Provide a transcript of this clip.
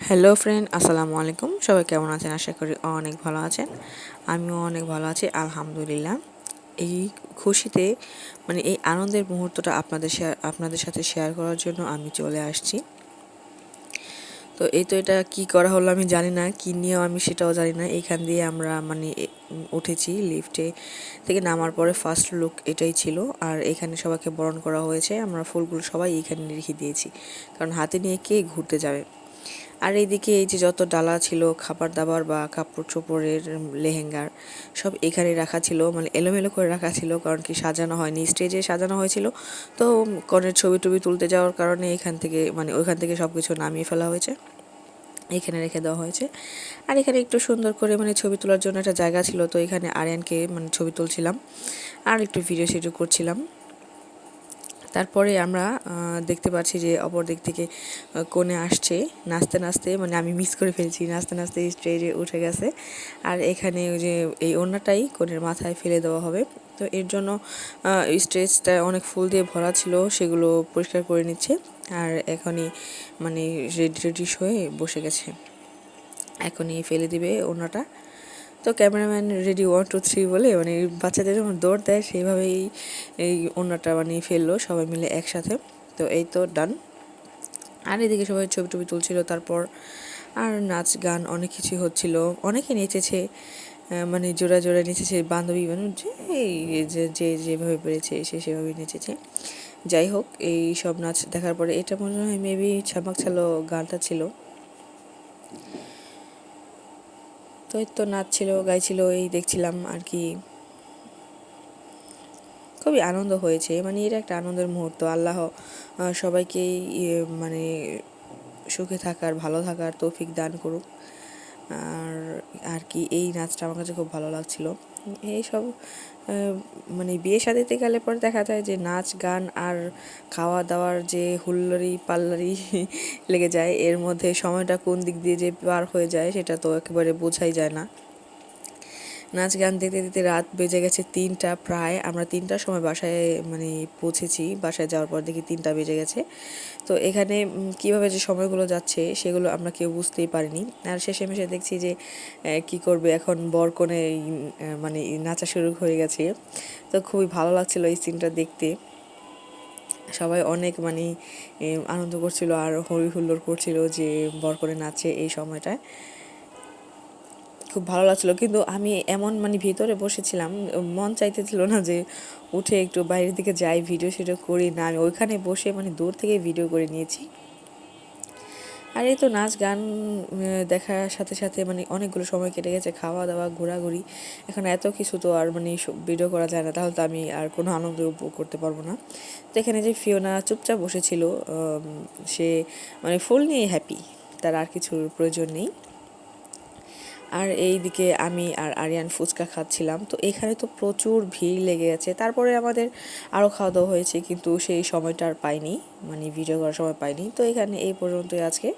Hello friend আসসালামু আলাইকুম সবাই কেমন আছেন? আশা করি অনেক ভালো আছেন। আমিও অনেক ভালো আছি, আলহামদুলিল্লাহ। এই খুশিতে মানে এই আনন্দের মুহূর্তটা আপনাদের শেয়ার আপনাদের সাথে শেয়ার করার জন্য আমি চলে আসছি। তো এই তো এটা কি করা হলো আমি জানি না, কি নিয়েও আমি সেটাও জানি না। এইখান দিয়ে আমরা মানে উঠেছি লিফটে থেকে নামার পরে ফার্স্ট লুক এটাই ছিল। আর এখানে সবাইকে বরণ করা হয়েছে। আমরা ফুলগুলো সবাই এইখানে রেখে দিয়েছি। কারণ হাতে নিয়ে কে ঘুরতে যাবে? আর এইদিকে এই যে যত ডালা ছিল খাবার দাবার বা কাপড় চোপড়ের লেহেঙ্গার, সব এখানে রাখা ছিল মানে এলোমেলো করে রাখা ছিল, কারণ কি সাজানো হয়নি। স্টেজে সাজানো হয়েছিল, তো কনের ছবি টবি তুলতে যাওয়ার কারণে এখান থেকে মানে ওইখান থেকে সব কিছু নামিয়ে ফেলা হয়েছে, এখানে রেখে দেওয়া হয়েছে। আর এখানে একটু সুন্দর করে মানে ছবি তোলার জন্য একটা জায়গা ছিল, তো এখানে আরিয়ানকে মানে ছবি তুলছিলাম, আর একটু ভিডিও শিডিও করছিলাম। তারপরে আমরা দেখতে পাচ্ছি যে অপর দিক থেকে কোণে আসছে। নাচতে নাচতে মানে আমি মিস করে ফেলছি, নাচতে নাচতে স্টেজে উঠে গেছে। আর এখানে ওই যে, এই অন্যটাই কোণের মাথায় ফেলে দেওয়া হবে। তো এর জন্য স্টেজটা অনেক ফুল দিয়ে ভরা ছিল, সেগুলো পরিষ্কার করে নিচ্ছে। আর এখনই মানে রেডি রেডি হয়ে বসে গেছে। এখনই ফেলে দিবে অন্যটা তো cameraman ready one two three বলে মানে বাচ্চাদের যখন দৌড় দেয়, সেইভাবেই এই অন্যটা মানে ফেলল সবাই মিলে একসাথে। তো এই তো ডান আর এদিকে সবাই ছবি টবি তুলছিল, তারপর আর নাচ, গান অনেক কিছুই হচ্ছিল। অনেকে নেচেছে মানে জোড়া জোড়া নেচেছে, বান্ধবী মানে যে যে যেভাবে পেরেছে, সে সেভাবেই নেচেছে। যাই হোক, এই সব নাচ দেখার পরে এটা মনে হয় মেবি ছামাক ছালো গানটা ছিল। তো তো নাচছিল গাইছিল, এই দেখছিলাম আর কি। খুবই আনন্দ হয়েছে মানে এটা একটা আনন্দের মুহূর্ত। আল্লাহ সবাইকেই মানে সুখে থাকার, ভালো থাকার তৌফিক দান করুক। আর আর কি, এই নাচটা আমার কাছে খুব ভালো লাগছিল। এইসব মানে বিয়ে শাদিতে গেলে পরে দেখা যায় যে নাচ, গান আর খাওয়া দাওয়ার যে হুল্লারি পাল্লারি লেগে যায়, এর মধ্যে সময়টা কোন দিক দিয়ে যে পার হয়ে যায় সেটা তো একেবারে বোঝাই যায় না। নাচ গান দেখতে দেখতে রাত বেজে গেছে তিনটা প্রায়। আমরা তিনটার সময় বাসায় মানে পৌঁছেছি। বাসায় যাওয়ার পর দেখি তিনটা বেজে গেছে। তো এখানে কীভাবে যে সময়গুলো যাচ্ছে সেগুলো আমরা কেউ বুঝতেই পারিনি। আর শেষে মেশে দেখছি যে কি করবে এখন বর কোণে মানে নাচা শুরু হয়ে গেছে। তো খুবই ভালো লাগছিল এই সিনটা দেখতে। সবাই অনেক মানে আনন্দ করছিল আর হই হুল্লোড় করছিল যে বর করে নাচে এই সময়টায়। খুব ভালো লাগছিল। কিন্তু আমি এমন মানে ভিতরে বসেছিলাম, মন চাইতেছিল না যে উঠে একটু বাইরের দিকে যাই, ভিডিও শিডিও করি না। আমি ওইখানে বসে মানে দূর থেকে ভিডিও করে নিয়েছি। আর এই তো নাচ, গান দেখার সাথে সাথে মানে অনেকগুলো সময় কেটে গেছে খাওয়া দাওয়া ঘোরাঘুরি। এখন এত কিছু তো আর মানে ভিডিও করা যায় না, তাহলে তো আমি আর কোনো আনন্দ উপভোগ করতে পারব না। তো এখানে যে ফিওনা চুপচাপ বসেছিল সে মানে ফুল নিয়ে হ্যাপি তার আর কিছুর প্রয়োজন নেই। আর এই দিকে আমি আর আরিয়ান ফুচকা খাচ্ছিলাম। তো এখানে তো প্রচুর ভিড় লেগে গেছে। তারপরে আমাদের আরও খাওয়া দাওয়া হয়েছে, কিন্তু সেই সময়টা আর পাইনি মানে ভিডিও করার সময় পাইনি। তো এখানে এই পর্যন্তই আজকে।